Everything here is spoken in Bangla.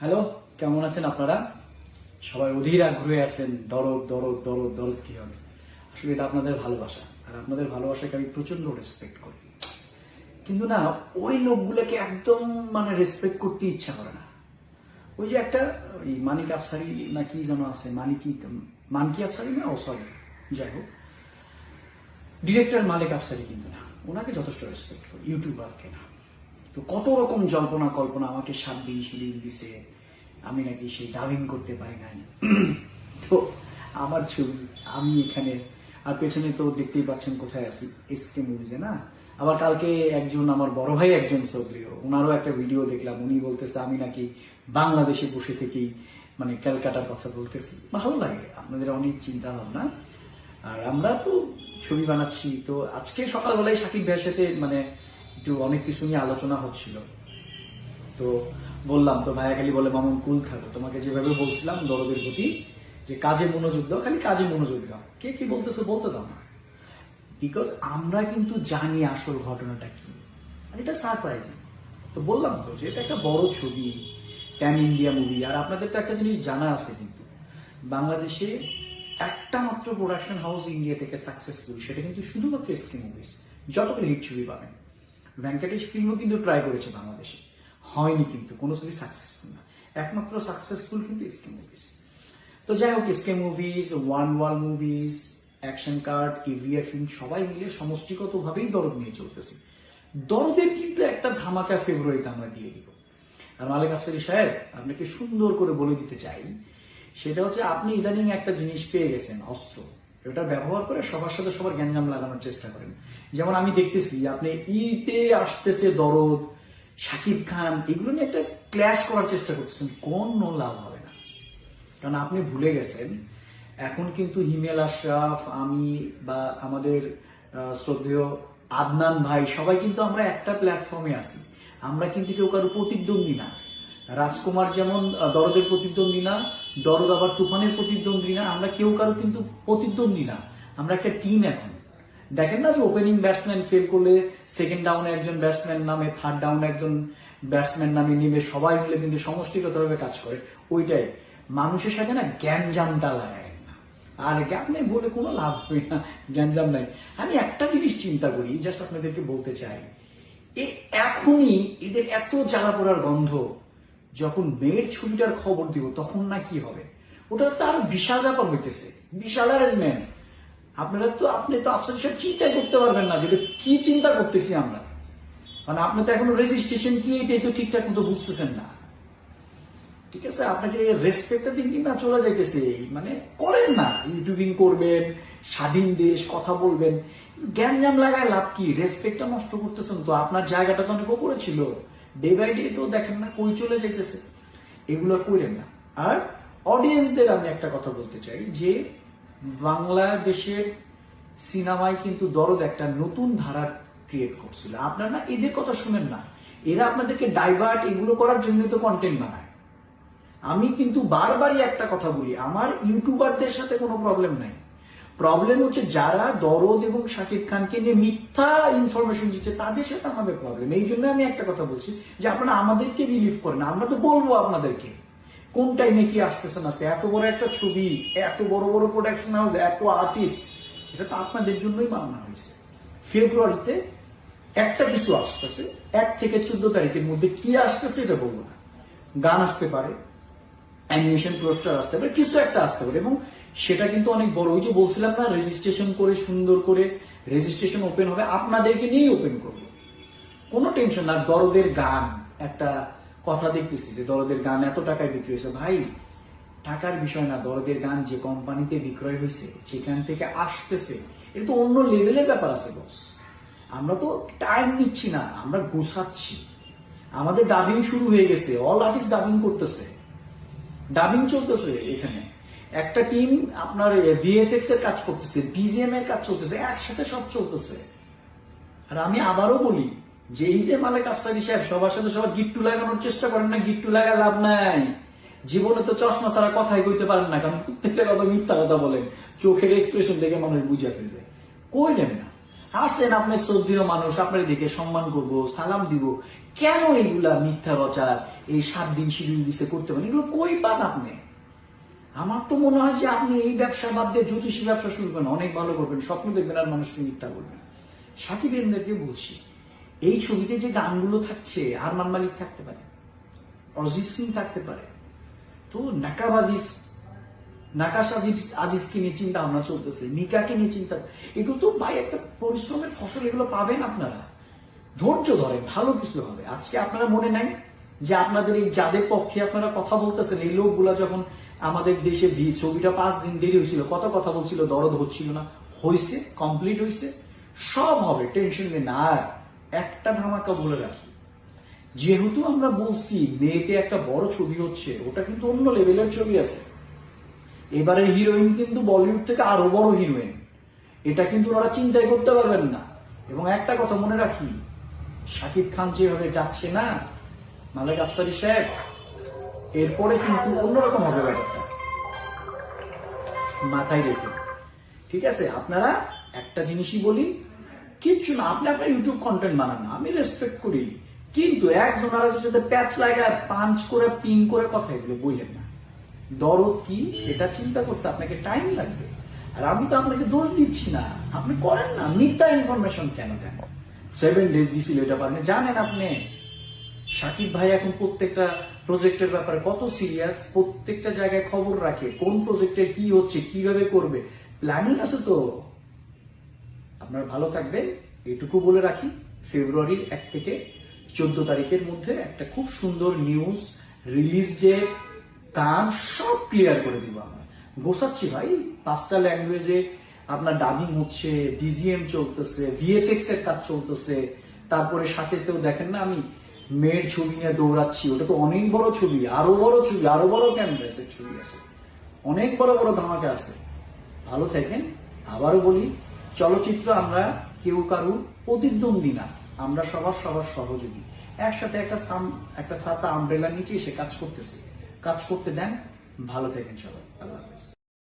হ্যালো, কেমন আছেন আপনারা? সবাই অধীর আগ্রহে আছেন, দরদ দরদ দরদ দরদ কি হবে? আসলে এটা আপনাদের ভালোবাসা, আর আপনাদের ভালোবাসাকে আমি প্রচণ্ড রেসপেক্ট করি। কিন্তু না, ওই লোকগুলোকে একদম মানে রেসপেক্ট করতে ইচ্ছা করে না। ওই যে একটা, ওই মানিক আফসারি না কি যেন আছে, মানিকি মানকি আফসারি না? ও সরি যাই হোক। ডিরেক্টর মালিক আফসারি কিন্তু না। ওনাকে যথেষ্ট রেসপেক্ট করি ইউটিউবারকে না। তো কত রকম জল্পনা কল্পনা আমাকে সাত দিন শিডিউল দিছে। আমি নাকি সেই ডাবিং করতে পারি নাই। তো আমার ছবি, আমি এখানে, আর পেছনে তো দেখতেই পাচ্ছেন কোথায় আছি এসকে মুভিজে না? আবার কালকে একজন আমার বড় ভাই একজন সক্রিয়, ওনারও একটা ভিডিও দেখলাম, উনি বলতেছে, আমি নাকি বাংলাদেশে বসে থেকেই মানে ক্যালকাটার কথা বলতেছি। ভালো লাগে, আপনাদের অনেক চিন্তা ভাবনা। আর আমরা তো ছবি বানাচ্ছি, তো আজকে সকালবেলায় সাকিব ভাইয়ের সাথে মানে একটু অনেক কিছু নিয়ে আলোচনা হচ্ছিল। তো বললাম, তো ভাইয়া খালি বলে মামুন কুল থাকো। তোমাকে যেভাবে বলছিলাম দরদের প্রতি যে কাজে মনোযোগ দাও, খালি কাজে মনোযোগ দাও। কে কি বলতেছে বলতে দাও না। বিকজ আমরা কিন্তু জানি আসল ঘটনাটা কি। আর এটা সারপ্রাইজিং তো বললাম তো যে এটা একটা বড় ছবি প্যান ইন্ডিয়া মুভি আর আপনাদের তো একটা জিনিস জানা আছে কিন্তু, বাংলাদেশে একটা মাত্র প্রোডাকশন হাউস ইন্ডিয়া থেকে সাকসেসফুল সেটা কিন্তু শুধুমাত্র এসকে মুভিস যতগুলো হিট ছবি পাবেন। ভেঙ্কটেশ ফিল্মও কিন্তু ট্রাই করেছে বাংলাদেশে। হয়নি কিন্তু, কোনো ছবি সাকসেসফুল না। একমাত্র সাকসেসফুল কিন্তু এসকে মুভিজ তো যাই হোক SK movies one wall movies action card EVR film সবাই মিলে সমষ্টিগতভাবেই দরদ নিয়ে চলতেছে। দরদের কিন্তু একটা ধামাকা ফেব্রুয়ারিতে আমরা দিয়ে দিব। আর মালিক আফসারি সাহেব, আপনাকে সুন্দর করে বলে দিতে চাই, সেটা হচ্ছে আপনি ইদানিং একটা জিনিস পেয়ে গেছেন, অস্ত্র। এটা ব্যবহার করে সবার সাথে সবার গ্যাঞ্জাম লাগানোর চেষ্টা করেন। যেমন আমি দেখতেছি, আপনি ইতে আসতেছে দরদ শাকিব খান, এগুলো নিয়ে একটা ক্ল্যাশ করার চেষ্টা করতেছেন, কোনো লাভ হবে না। কারণ আপনি ভুলে গেছেন, এখন কিন্তু হিমেল আশরাফ, আমি বা আমাদের শ্রদ্ধেয় আদনান ভাই, সবাই কিন্তু আমরা একটা প্ল্যাটফর্মে আছি। আমরা কিন্তু কেউ কারও প্রতিদ্বন্দ্বী না। রাজকুমার যেমন দরদের প্রতিদ্বন্দ্বী না, দরদ আবার তুফানের প্রতিদ্বন্দ্বী না, আমরা কেউ কারও কিন্তু প্রতিদ্বন্দ্বী না। আমরা একটা টিম এখন। দেখেন না যে ওপেনিং ব্যাটসম্যান ফেল করলে সেকেন্ড ডাউনে একজন ব্যাটসম্যান নামে থার্ড ডাউনে একজন ব্যাটসম্যান নামে নেমে সবাই মিলে কিন্তু সমষ্টিগতভাবে কাজ করে। ওইটাই। মানুষের সাথে না জ্ঞানজামটা লাগায় আর জ্ঞান নেই বলে কোনো লাভ হবে না জ্ঞানজাম নাই। আমি একটা জিনিস চিন্তা করি জাস্ট আপনাদেরকে বলতে চাই। এ এখনই এদের এত জ্বালা পোড়ার গন্ধ যখন মেয়ের ছবিটার খবর দিব, তখন না কি হবে? ওটা তো আরও বিশাল ব্যাপার হইতেছে। বিশাল অ্যারেঞ্জমেন্ট আপনারা তো, আপনি তো আফসার সাহেব চিন্তাই করতে পারবেন না যেটা কি চিন্তা করতেছি আমরা। মানে আপনি তো এখনও রেজিস্ট্রেশন কি এটাই তো ঠিকঠাক মতো বুঝতেছেন না। ঠিক আছে, আপনাকে রেসপেক্টটা দিন না চলে যাইতেছে। মানে করেন না। ইউটিউবিং করবেন, স্বাধীন দেশ, কথা বলবেন। জ্ঞান লাগায় লাভ কি? রেসপেক্টটা নষ্ট করতেছেন তো। আপনার জায়গাটা তো অনেক উপরে ছিল। ডে বাই ডে তো দেখেন না, কই চলে যেতেছে এগুলো করেন না। আর অডিয়েন্সদের আমি একটা কথা বলতে চাই যে, বাংলাদেশের সিনেমায় কিন্তু দরদ একটা নতুন ধারার ক্রিয়েট করছিল। আপনারা না এদের কথা শুনেন না। এরা আপনাদেরকে ডাইভার্ট এগুলো করার জন্য তো কন্টেন্ট বানায়। আমি কিন্তু বারবারই একটা কথা বলি, আমার ইউটিউবারদের সাথে কোনো প্রবলেম নাই। প্রবলেম হচ্ছে যারা দরদ এবং শাকিব খানকে নিয়ে মিথ্যা ইনফরমেশন দিচ্ছে, তাদের সাথে আমাদের প্রবলেম এই জন্য আমি একটা কথা বলছি যে আপনারা আমাদেরকে রিলিভ করেন আমরা তো বলব আপনাদেরকে। কোন টাইমে কি আসতেছে না? এত বড় একটা ছবি, এত বড় বড় প্রোডাকশন হাউস এত আর্টিস্ট এটা তো আপনাদের জন্যই বানানো হয়েছে। ফেব্রুয়ারিতে একটা কিছু আসতেছে, এক থেকে চোদ্দ তারিখের মধ্যে কি আসতেছে এটা বলব না। গান আসতে পারে অ্যানিমেশন পোস্টার আসতে পারে, কিছু একটা আসতে পারে এবং সেটা কিন্তু অনেক বড়। ওই যে বলছিলাম না রেজিস্ট্রেশন করে, সুন্দর করে রেজিস্ট্রেশন ওপেন হবে, আপনাদেরকে নিয়েই ওপেন করব। কোনো টেনশন না, দরদের গান, একটা কথা দেখতেছি যে দরদের গান এত টাকায় বিক্রি হয়েছে। ভাই, টাকার বিষয় না, দরদের গান যে কোম্পানিতে বিক্রয় হয়েছে সেখান থেকে আসতেছে এটা তো অন্য লেভেলের ব্যাপার আছে বস আমরা তো টাইম নিচ্ছি না, আমরা গোছাচ্ছি। আমাদের ডাবিং শুরু হয়ে গেছে অল আর্টিস্ট ডাবিং করতেছে। ডাবিং চলতেছে এখানে। একটা টিম আপনার ভিএফএক্স এর কাজ করতেছে বিজিএম এর কাজ চলতেছে, একসাথে সব চলতেছে। আর আমি আবারও বলি, যে এই যে মালিক আফসারি সাহেব, সবার সাথে সবার গিট্টু লাগানোর চেষ্টা করেন না, গিট্টু লাগা লাভ নাই। জীবনে তো চশমা ছাড়া কথাই কইতে পারেন না, কারণ প্রত্যেকটা কথা মিথ্যা কথা বলেন, চোখের এক্সপ্রেশন দেখে মানুষ বুঝে ফেলবে। কইলেন না। আসেন আপনি শ্রদ্ধেয় মানুষ, আপনার দিকে সম্মান করব, সালাম দিব। কেন এইগুলা মিথ্যা রচার এই সাত দিন শিডিউল দিছে, করতে পারেন? এগুলো কই পান আপনি? আমার তো মনে হয় যে আপনি এই ব্যবসা বাদ দিয়ে জ্যোতিষী ব্যবসা শুরু করেন, অনেক ভালো করবেন, স্বপ্ন দেখবেন আর মানুষকে মিথ্যা বলবেন সাকিব এন্দারকে বলছি, এই ছবিতে যে গানগুলো থাকছে, আরমান মালিক থাকতে পারে অরিজিৎ সিং থাকতে পারে, তো নাকাবাজিস নাকাশ আজিজ, আজিজকে নিয়ে চিন্তা ভাবনা চলতেছে মিকাকে নিয়ে চিন্তা, এগুলো তো ভাই একটা পরিশ্রমের ফসল, এগুলো পাবেন আপনারা। ধৈর্য ধরেন, ভালো কিছু হবে। আজকে আপনারা মনে নাই যে আপনাদের এই যাদের পক্ষে আপনারা কথা বলতেছেন, এই লোকগুলা যখন আমাদের দেশে ছবিটা পাঁচ দিন দেরি হয়েছিল, কত কথা বলছিল, দরদ হচ্ছিল না হয়েছে কমপ্লিট হয়েছে সব হবে টেনশন নেই। না, একটা ধামাকা বলে রাখি, যেহেতু আমরা বলছি মেয়েতে একটা বড় ছবি হচ্ছে, ওটা কিন্তু অন্য লেভেলের ছবি আছে। এবারের হিরোইন কিন্তু বলিউড থেকে আরও বড় হিরোইন এটা কিন্তু ওরা চিন্তাই করতে পারবেন না। এবং একটা কথা মনে রাখি, শাকিব খান যেভাবে যাচ্ছে না মালিক আফসারি সাহেব, এরপরে কিন্তু অন্যরকম হবে ব্যাপারটা। মাথায় রেখে। ঠিক আছে, আপনারা একটা জিনিসই বলি, কিচ্ছু না, আপনি আপনার ইউটিউব কন্টেন্ট বানান আমি রেসপেক্ট করি। কিন্তু একজন আর সাথে প্যাচ লাগায় পাঞ্চ করে পিন করে কথা এগুলো বললেন না। দরদ কি? এটা চিন্তা করতে আপনাকে টাইম লাগবে। আর আমি তো আপনাকে দোষ দিচ্ছি না। আপনি করেন না, মিথ্যা ইনফরমেশন কেন দেন? সেভেন ডেজ দিছিল এটা পারেন জানেন আপনি। সাকিব ভাই এখন প্রত্যেকটা প্রজেক্টের ব্যাপারে কত সিরিয়াস প্রত্যেকটা জায়গায় খবর রাখে, কোন প্রজেক্টে কি হচ্ছে, কীভাবে করবে? প্ল্যানিং আছে তো। আপনার ভালো থাকবেন, এটুকু বলে রাখি, ফেব্রুয়ারির এক থেকে চোদ্দ তারিখের মধ্যে একটা খুব সুন্দর নিউজ রিলিজ ডেট কাম সব ক্লিয়ার করে দিব আমরা। গোসাচ্ছি ভাই, পাঁচটা ল্যাঙ্গুয়েজে আপনার ডাবিং হচ্ছে বিজিএম চলতেছে ভিএফএক্স এর কাজ চলতেছে, তারপরে সাথে তো দেখেন না আমি মেয়ের ছবি নিয়ে দৌড়াচ্ছি, ওটা তো অনেক বড় ছবি, আরও বড় ছবি, আরও বড় ক্যানভাসের ছবি আছে। অনেক বড় বড় ধামাকা আছে। ভালো থাকেন আবারও বলি, চলচ্চিত্র আমরা কেউ কারুর প্রতিদ্বন্দ্বী না। আমরা সবার সবার সহযোগী। একসাথে একটা সাম, একটা সাতা আমব্রেলার নিচে এসে কাজ করতেছি। কাজ করতে দেন। ভালো থাকেন সবাই। আল্লাহ হাফেজ।